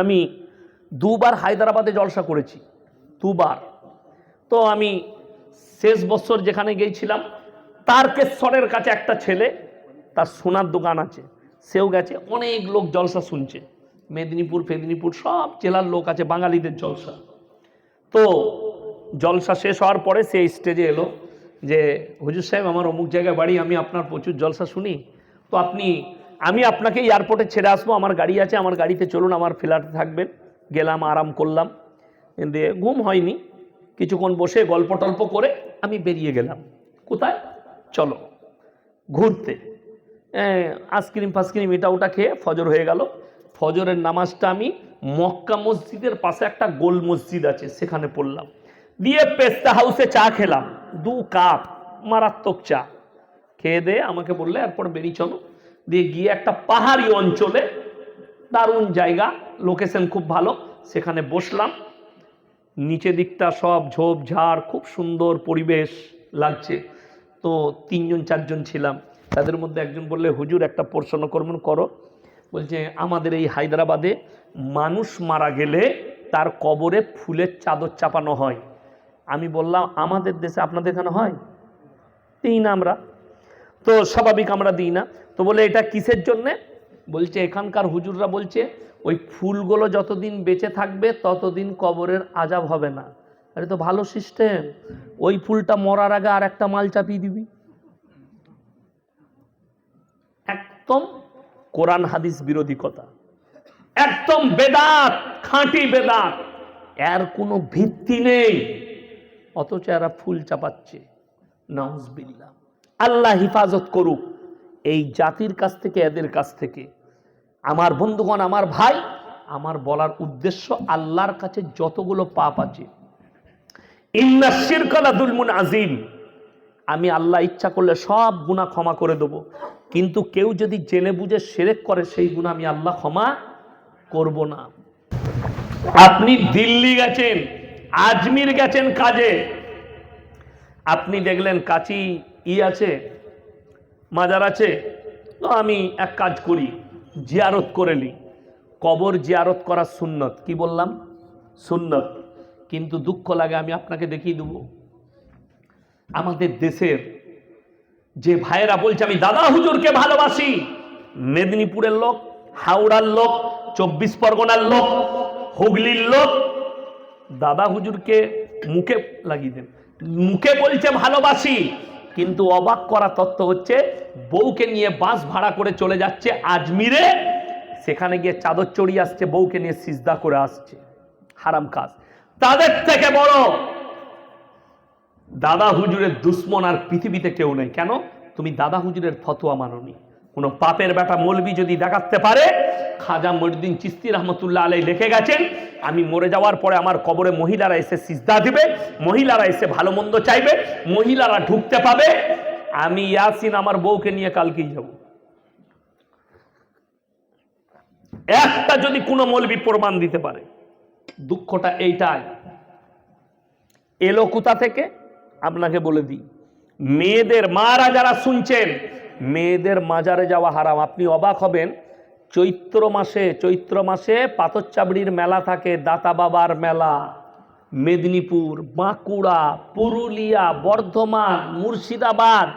আমি দুবার হায়দ্রাবাদে জলসা করেছি, দুবার। তো আমি শেষ বছর যেখানে গিয়েছিলাম, তারকেশ্বরের কাছে একটা ছেলে, তার সোনার দোকান আছে, সেও গেছে, অনেক লোক জলসা শুনছে। মেদিনীপুর, ফেদিনীপুর, সব জেলার লোক আছে, বাঙালিদের জলসা। তো জলসা শেষ হওয়ার পরে সে স্টেজে এলো যে, হুজুর সাহেব, আমার অমুক জায়গায় বাড়ি, আমি আপনার প্রচুর জলসা শুনি। তো আপনি আমি আপনাকে এয়ারপোর্টে ছেড়ে আসব, আমার গাড়ি আছে, আমার গাড়িতে চলুন, আমার ফ্ল্যাটে থাকবেন। গেলাম, আরাম করলাম। দিয়ে ঘুম হয়নি। কিছুক্ষণ বসে গল্প টল্প করে আমি বেরিয়ে গেলাম। কোথায়? চলো, ঘুরতে। আইসক্রিম ফাসক্রিম এটা ওটা খেয়ে ফজর হয়ে গেল। ফজরের নামাজটা আমি মক্কা মসজিদের পাশে একটা গোল মসজিদ আছে, সেখানে পড়লাম। দিয়ে পেস্তা হাউসে চা খেলাম। দু কাপ মারাত্মক চা। খেয়ে দিয়ে আমাকে বললে এরপর বেরিয়ে চলো। দিয়ে গিয়ে একটা পাহাড়ি অঞ্চলে দারুণ জায়গা লোকেশন খুব ভালো। সেখানে বসলাম। নিচে দিকটা সব ঝোপঝাড় খুব সুন্দর পরিবেশ লাগছে। তো তিনজন, চারজন ছিলাম। তাদের মধ্যে একজন বললে, হুজুর, একটা প্রশ্ন করো। বলছে, আমাদের এই হায়দ্রাবাদে মানুষ মারা গেলে তার কবরে ফুলের চাদর চাপানো হয়। আমি বললাম, আমাদের দেশে আপনাদের এখানে হয়? দিই না আমরা। তো স্বাভাবিক আমরা দিই না। তো বলে, এটা কিসের জন্যে? বলছে, এখানকার হুজুররা বলছে, ওই ফুলগুলো যতদিন বেঁচে থাকবে, ততদিন কবরের আজাব হবে না। আরে, তো ভালো সিস্টেম ওই ফুলটা মরার আগে আর একটা মাল চাপিয়ে দিবি। একদম কোরআন হাদিস বিরোধী কথা। একদম বেদাত, খাঁটি বেদাত। এর কোনো ভিত্তি নেই। অথচ এরা ফুল চাপাচ্ছে। নাউজবিল্লাহ। আল্লাহ হিফাজত করুক। এই জাতির কাছ থেকে, এদের কাছ থেকে। আমার বন্ধুগণ, আমার ভাই, আমার বলার উদ্দেশ্য আল্লাহর কাছে যতগুলো পাপ আছে। আজিম আমি আল্লাহ ইচ্ছা করলে সব গুণা ক্ষমা করে দেবো। কিন্তু কেউ যদি জেনে বুঝে সেরেক করে, সেই গুণা আমি আল্লাহ ক্ষমা করব না। আপনি দিল্লি গেছেন, আজমির গেছেন কাজে। আপনি দেখলেন কাচি ই আছে, মাজার আছে, তো আমি এক কাজ করি, জিয়ারত করে নিই। কবর জিয়ারত করা সুন্নত। কি বললাম? সুন্নত। কিন্তু দুঃখ লাগে, আমি আপনাকে দেখিয়ে দেবো। আমাদের দেশের যে ভাইয়েরা বলছে, আমি দাদা হুজুরকে ভালোবাসি। মেদিনীপুরের লোক, হাওড়ার লোক, চব্বিশ পরগনার লোক, হুগলির লোক, দাদা হুজুরকে মুখে লাগিয়ে দেন। মুখে বলছে, ভালোবাসি। কিন্তু অবাক করা তত্ত্ব হচ্ছে, বউকে নিয়ে বাস ভাড়া করে চলে যাচ্ছে আজমিরে, সেখানে গিয়ে চাদর চড়িয়ে আসছে, বউকে নিয়ে সিজদা করে আসছে। হারাম কাজ। তাদের থেকে বড় দাদা হুজুরের দুশ্মন আর পৃথিবীতে কেউ নেই। কেন? তুমি দাদা হুজুরের ফতোয়া মাননি। কোনো পাপের বেটা মলবি যদি দেখাতে পারে, খাজা মহিউদ্দিন চিস্তি রহমতুল্লাহ আলাই লিখে গেছেন, আমি মরে যাওয়ার পরে আমার কবরে মহিলারা এসে সিজদা দিবে, মহিলারা এসে ভালো মন্দ চাইবে, মহিলারা ঢুকতে পাবে, আমি ইয়াসিন আমার বউকে নিয়ে কালকেই যাব। একটা যদি কোনো মলবি প্রমাণ দিতে পারে, দুঃখটা এইটাই। এলো কোথা থেকে? আপনাকে বলে দিই, মেয়েদের মারা যারা শুনছেন মেয়েদের মাজারে যাওয়া হারাম। আপনি অবাক হবেন, চৈত্র মাসে চৈত্র মাসে পাথরচাবড়ির মেলা থাকে, দাতা বাবার মেলা। মেদিনীপুর, বাঁকুড়া, পুরুলিয়া, বর্ধমান, মুর্শিদাবাদ,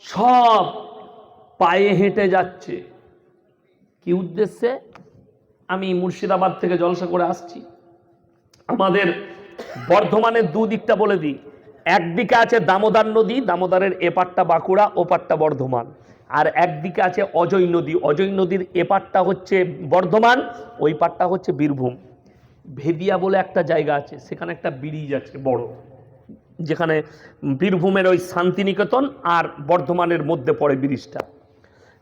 সব পায়ে হেঁটে যাচ্ছে। কি উদ্দেশ্যে? আমি মুর্শিদাবাদ থেকে জলসা করে আসছি। আমাদের বর্ধমানের দুদিকটা বলে দিই। একদিকে আছে দামোদর নদী, দামোদরের এপারটা বাঁকুড়া, ওপারটা বর্ধমান। আর একদিকে আছে অজয় নদী, অজয় নদীর এপারটা হচ্ছে বর্ধমান, ওই পারটা হচ্ছে বীরভূম। ভেদিয়া বলে একটা জায়গা আছে, সেখানে একটা ব্রিজ আছে বড়, যেখানে বীরভূমের ওই শান্তিনিকেতন আর বর্ধমানের মধ্যে পড়ে ব্রিজটা।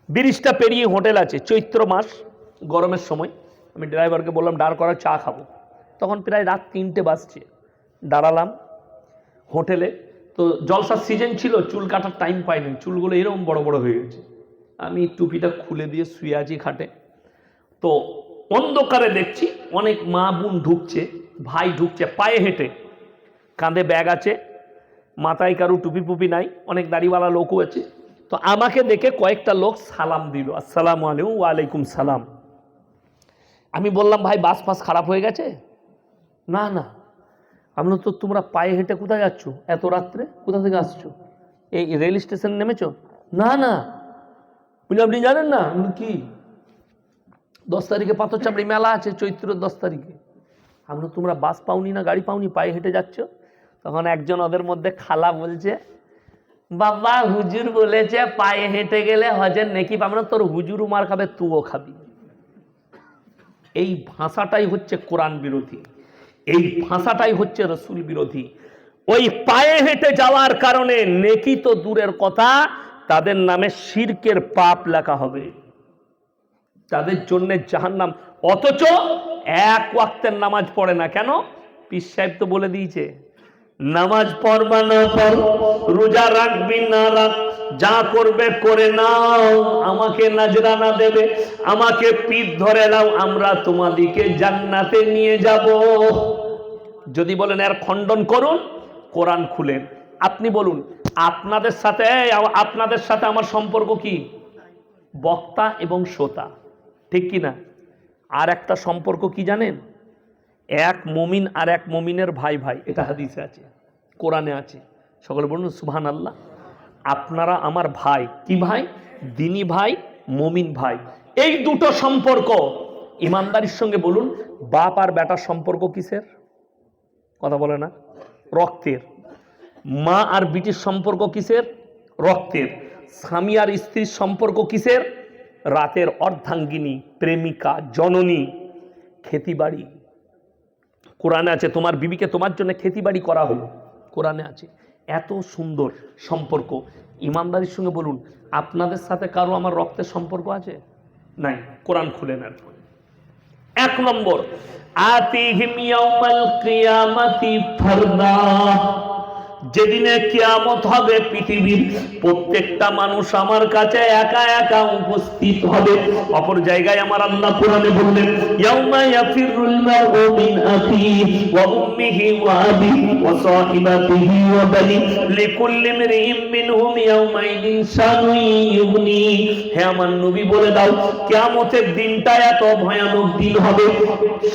ব্রিজটা পেরিয়ে হোটেল আছে, চৈত্র মাস, গরমের সময়। আমি ড্রাইভারকে বললাম, দাঁড় করা, চা খাব। তখন প্রায় রাত তিনটে বাজছে। দাঁড়ালাম হোটেলে, তো জলসার সিজন ছিল, চুল কাটার টাইম পাইনি, চুলগুলো এরকম বড় বড় হয়ে গেছে। আমি টুপিটা খুলে দিয়ে শুয়ে আছি খাটে। তো অন্ধকারে দেখছি, অনেক মা বোন ঢুকছে, ভাই ঢুকছে, পায়ে হেঁটে। কাঁধে ব্যাগ আছে, মাথায় কারু টুপি ফুপি নাই, অনেক দাড়িওয়ালা লোকও আছে। তো আমাকে দেখে কয়েকটা লোক সালাম দিল, আসসালামু আলাইকুম, ওয়ালাইকুম সালাম। আমি বললাম, ভাই, বাস ফাস খারাপ হয়ে গেছে? না না। আমি বললাম, তো তোমরা পায়ে হেঁটে কোথায় যাচ্ছ? এত রাত্রে? কোথা থেকে আসছো? এই রেল স্টেশন নেমেছো? না না। বলি আপনি জানেন না? কি? দশ তারিখে পাথর চাপড়ি মেলা আছে চৈত্র দশ তারিখে। আমরা তোমরা বাস পাওনি না গাড়ি পাওনি? পায়ে হেঁটে যাচ্ছ? তখন একজন ওদের মধ্যে খালা বলছে বাবা হুজুর বলেছে পায়ে হেঁটে গেলে হজের নেকি পাবে না তোর হুজুর মার খাবে তুও খাবি। এই ভাষাটাই হচ্ছে কোরআন বিরোধী। এই ভাষাটাই হচ্ছে রসুল বিরোধী। ওই পায়ে হেঁটে যাওয়ার কারণে নেকি তো দূরের কথা, তাদের নামে শিরকের পাপ লেখা হবে। তাদের জন্য জাহান্নাম। অথচ এক ওয়াক্তের নামাজ পড়ে না কেন? পিস সাহেব তো বলে দিয়েছে। নামাজ পড়বা না পড়, রোজা রাখবি না রাখ, যা করবে করে নাও, আমাকে নাজরানা দেবে, আমাকে পিঠ ধরে নাও, আমরা তোমাদিকে জান্নাতে নিয়ে যাব। যদি বলেন, এর খণ্ডন করুন, কোরআন খুলেন। আপনি বলুন, আপনাদের সাথে আপনাদের সাথে আমার সম্পর্ক কি? বক্তা এবং শ্রোতা, ঠিক কি না? আর একটা সম্পর্ক কি জানেন? এক মমিন আর এক মমিনের ভাই ভাই, এটা হাদিসে আছে, কোরআনে আছে। সকলে বলুন সুবহান আল্লাহ আপনারা আমার ভাই, কি ভাই? দিনী ভাই, মমিন ভাই। এই দুটো সম্পর্ক, ইমানদারির সঙ্গে বলুন, বাপ আর বেটার সম্পর্ক কিসের? কথা বলে না। রক্তের। মা আর বিটির সম্পর্ক কিসের? রক্তের। স্বামী আর স্ত্রীর সম্পর্ক কিসের? রাতের অর্ধাঙ্গিনী, প্রেমিকা, জননী, খেতিবাড়ি। কোরআনে আছে, তোমার বিবিকে তোমার জন্য খেতিবাড়ি করা হলো। কোরআনে আছে। এত সুন্দর সম্পর্ক। ইমানদারির সঙ্গে বলুন, আপনাদের সাথে কারও আমার রক্তের সম্পর্ক আছে? নাই, কোরআন খুলে নেন। এক নম্বর, আতিহিম ইয়াউমাল ফারদা। যেদিনে কিয়ামত হবে পৃথিবীর, প্রত্যেকটা মানুষ আমার কাছে একা একা উপস্থিত হবে। অপর জায়গায় আমার আল্লাহ কোরআনে বললেন, ইয়াউমা ইয়াফিরুল মারউ মিন আখিহি ওয়া উম্মিহি ওয়া আবিহি ওয়া সাহিবাতিহি ওয়া বানি লিকুল্লি ইমরিইম মিনহুম ইয়াউমাইদিন শানুন ইউগনি। হে আমার নবী, বলে দাও, কিয়ামতের দিনটা এত ভয়ানক দিন হবে।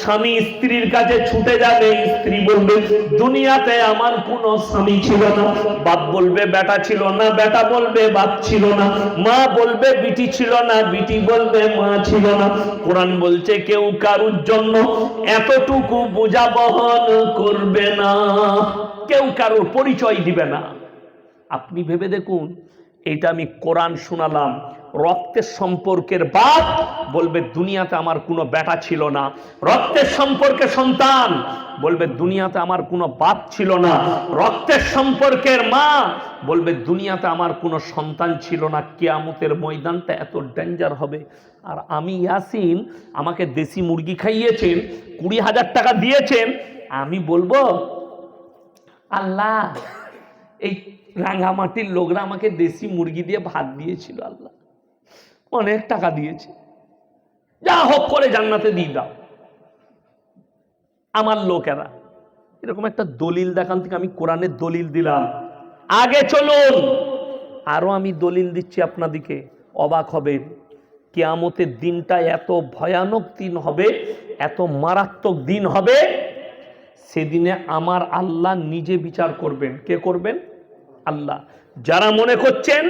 স্বামী স্ত্রীর কাছে ছুটে যাবে, স্ত্রী বলবে, দুনিয়াতে আমার কোনো স্বামী ছিল না। বাপ বলবে, বেটা ছিল না। বেটা বলবে, বাপ ছিল না। মা বলবে, বিটি ছিল না। বিটি বলবে, মা ছিল না। কোরআন বলছে, কেউ কারুর জন্য এতটুকু বোঝা বহন করবে না। কেউ কারোর পরিচয় দিবে না। আপনি ভেবে দেখুন এটা আমি কোরআন শোনালাম। রক্তের সম্পর্কের বাপ বলবে, দুনিয়াতে আমার কোনো বেটা ছিল না। রক্তের সম্পর্কে সন্তান বলবে, দুনিয়াতে আমার কোনো বাপ ছিল না। রক্তের সম্পর্কের মা বলবে, দুনিয়াতে আমার কোনো সন্তান ছিল না। কেয়ামতের ময়দানটা এত ডেঞ্জার হবে। আর আমি ইয়াসিন, আমাকে দেশি মুরগি খাইয়েছেন, কুড়ি হাজার টাকা দিয়েছেন। আমি বলব, আল্লাহ, এই রাঙামাটির লোকরা আমাকে দেশি মুরগি দিয়ে ভাত দিয়েছিল, আল্লাহ। অনেক টাকা দিয়েছে। যা হোক করে জান্নাতে দিয়ে দাও। আমার লোকেরা, এরকম একটা দলিল দেখান থেকে আমি কোরআনের দলিল দিলাম। আগে চলুন, আরও আমি দলিল দিচ্ছি আপনাদিকে, অবাক হবেন। কেয়ামতের দিনটা এত ভয়ানক দিন হবে, এত মারাত্মক দিন হবে, সেদিনে আমার আল্লাহ নিজে বিচার করবেন। কে করবেন? আল্লাহ। যারা মনে করছেন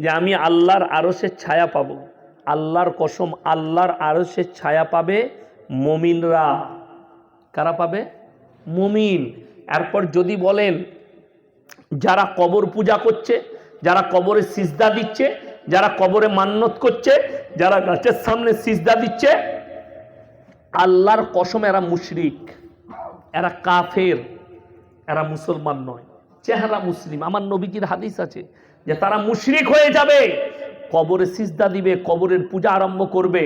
যে আমি আল্লাহর আরসের ছায়া পাবো। আল্লাহর কসম, আল্লাহর আরসের ছায়া পাবে মমিনরা। কারা পাবে? মমিন। এরপর যদি বলেন, যারা কবর পূজা করছে, যারা কবরে সিজদা দিচ্ছে, যারা কবরে মান্যত করছে, যারা গাছের সামনে সিজদা দিচ্ছে, আল্লাহর কসম এরা মুশরিক। এরা কাফের। এরা মুসলমান নয়। চেহারা মুসলিম। আমার নবীজির হাদিস আছে। যে তারা মুশরিক হয়ে যাবে। কবরে সিজদা দিবে কবরের পূজা আরম্ভ করবে।